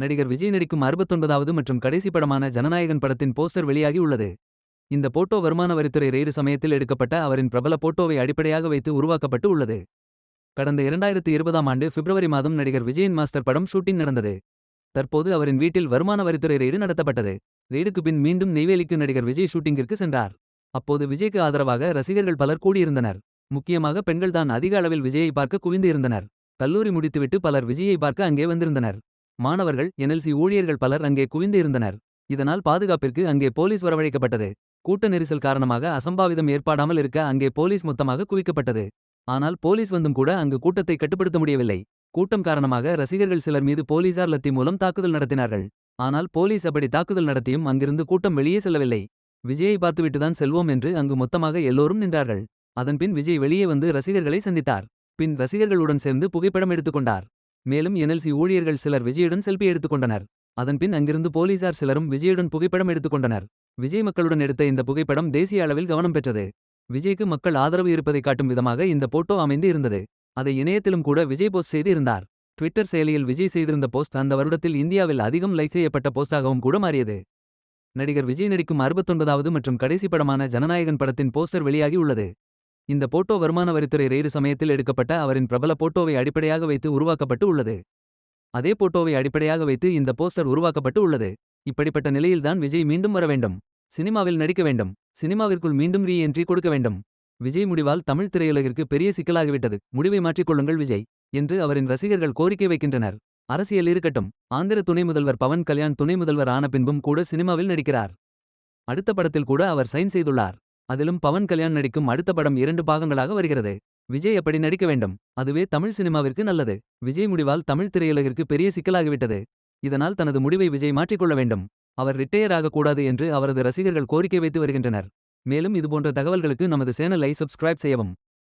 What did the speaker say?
நடிகர் விஜய் நடிக்கும் அறுபத்தொன்பதாவது மற்றும் கடைசி படமான ஜனநாயகன் படத்தின் போஸ்டர் வெளியாகி உள்ளது. இந்த போட்டோ வருமான வரித்துறை ரெய்டு சமயத்தில் எடுக்கப்பட்ட அவரின் பிரபல போட்டோவை அடிப்படையாக வைத்து உருவாக்கப்பட்டு உள்ளது. கடந்த இரண்டாயிரத்து இருபதாம் ஆண்டு பிப்ரவரி மாதம் நடிகர் விஜயின் மாஸ்டர் படம் ஷூட்டிங் நடந்தது. தற்போது அவரின் வீட்டில் வருமான வரித்துறை ரெய்டு நடத்தப்பட்டது. ரெய்டுக்கு பின் மீண்டும் நெய்வேலிக்கு நடிகர் விஜய் ஷூட்டிங்கிற்கு சென்றார். அப்போது விஜய்க்கு ஆதரவாக ரசிகர்கள் பலர் கூடியிருந்தனர். முக்கியமாக பெண்கள்தான் அதிக அளவில் விஜயை பார்க்க குவிந்து இருந்தனர். கல்லூரி முடித்துவிட்டு பலர் விஜயை பார்க்க அங்கே வந்திருந்தனர். மாணவர்கள் என்எல்சி ஊழியர்கள் பலர் அங்கே குவிந்து இருந்தனர். இதனால் பாதுகாப்பிற்கு அங்கே போலீஸ் வரவழைக்கப்பட்டது. கூட்ட நெரிசல் காரணமாக அசம்பாவிதம் ஏற்படாமல் இருக்க அங்கே போலீஸ் மொத்தமாக குவிக்கப்பட்டது. ஆனால் போலீஸ் வந்தும் கூட அங்கு கூட்டத்தை கட்டுப்படுத்த முடியவில்லை. கூட்டம் காரணமாக ரசிகர்கள் சிலர் மீது போலீசார் லத்தி மூலம் தாக்குதல் நடத்தினார்கள். ஆனால் போலீஸ் அப்படி தாக்குதல் நடத்தியும் அங்கிருந்து கூட்டம் வெளியே செல்லவில்லை. விஜயை பார்த்துவிட்டுதான் செல்வோம் என்று அங்கு மொத்தமாக எல்லோரும் நின்றார்கள். அதன்பின் விஜய் வெளியே வந்து ரசிகர்களை சந்தித்தார். பின் ரசிகர்களுடன் சேர்ந்து புகைப்படம் எடுத்துக்கொண்டார். மேலும் என்எல்சி ஊழியர்கள் சிலர் விஜயுடன் செல்பி எடுத்துக்கொண்டனர். அதன்பின் அங்கிருந்து போலீசார் சிலரும் விஜயுடன் புகைப்படம் எடுத்துக்கொண்டனர். விஜய் மக்களுடன் எடுத்த இந்த புகைப்படம் தேசிய அளவில் கவனம் பெற்றது. விஜய்க்கு மக்கள் ஆதரவு இருப்பதை காட்டும் விதமாக இந்த போட்டோ அமைந்து இருந்தது. அதை இணையத்திலும் கூட விஜய் போஸ்ட் செய்து இருந்தார். ட்விட்டர் செயலியில் விஜய் செய்திருந்த போஸ்ட் அந்த வருடத்தில் இந்தியாவில் அதிகம் லைக் செய்யப்பட்ட போஸ்டாகவும் கூட மாறியது. நடிகர் விஜய் நடிக்கும் அறுபத்தொன்பதாவது மற்றும் கடைசி படமான ஜனநாயகன் படத்தின் போஸ்டர் வெளியாகி உள்ளது. இந்த போட்டோ வருமான வரித்துறை ரெய்டு சமயத்தில் எடுக்கப்பட்ட அவரின் பிரபல போட்டோவை அடிப்படையாக வைத்து உருவாக்கப்பட்டு உள்ளது. அதே போட்டோவை அடிப்படையாக வைத்து இந்த போஸ்டர் உருவாக்கப்பட்டு உள்ளது. இப்படிப்பட்ட நிலையில்தான் விஜய் மீண்டும் வர வேண்டும். சினிமாவில் நடிக்க வேண்டும். சினிமாவிற்குள் மீண்டும் ரீ என்ட்ரி கொடுக்க வேண்டும். விஜய் முடிவால் தமிழ் திரையுலகிற்கு பெரிய சிக்கலாகிவிட்டது. முடிவை மாற்றிக்கொள்ளுங்கள் விஜய் என்று அவரின் ரசிகர்கள் கோரிக்கை வைக்கின்றனர். அரசியல் இருக்கட்டும். ஆந்திர துணை முதல்வர் பவன் கல்யாண் துணை முதல்வர் ஆன பின்பும் கூட சினிமாவில் நடிக்கிறார். அடுத்த படத்தில் கூட அவர் சைன் செய்துள்ளார். அதிலும் பவன் கல்யாண் நடிக்கும் அடுத்த படம் இரண்டு பாகங்களாக வருகிறது. விஜய் அப்படி நடிக்க வேண்டும்? அதுவே தமிழ் சினிமாவிற்கு நல்லது. விஜய் முடிவால் தமிழ் திரையுலகிற்கு பெரிய சிக்கலாகிவிட்டது. இதனால் தனது முடிவை விஜய் மாற்றிக்கொள்ள வேண்டும். அவர் ரிட்டையர் ஆகக்கூடாது என்று அவரது ரசிகர்கள் கோரிக்கை வைத்து வருகின்றனர். மேலும் இதுபோன்ற தகவல்களுக்கு நமது சேனலை சப்ஸ்கிரைப் செய்யவும்.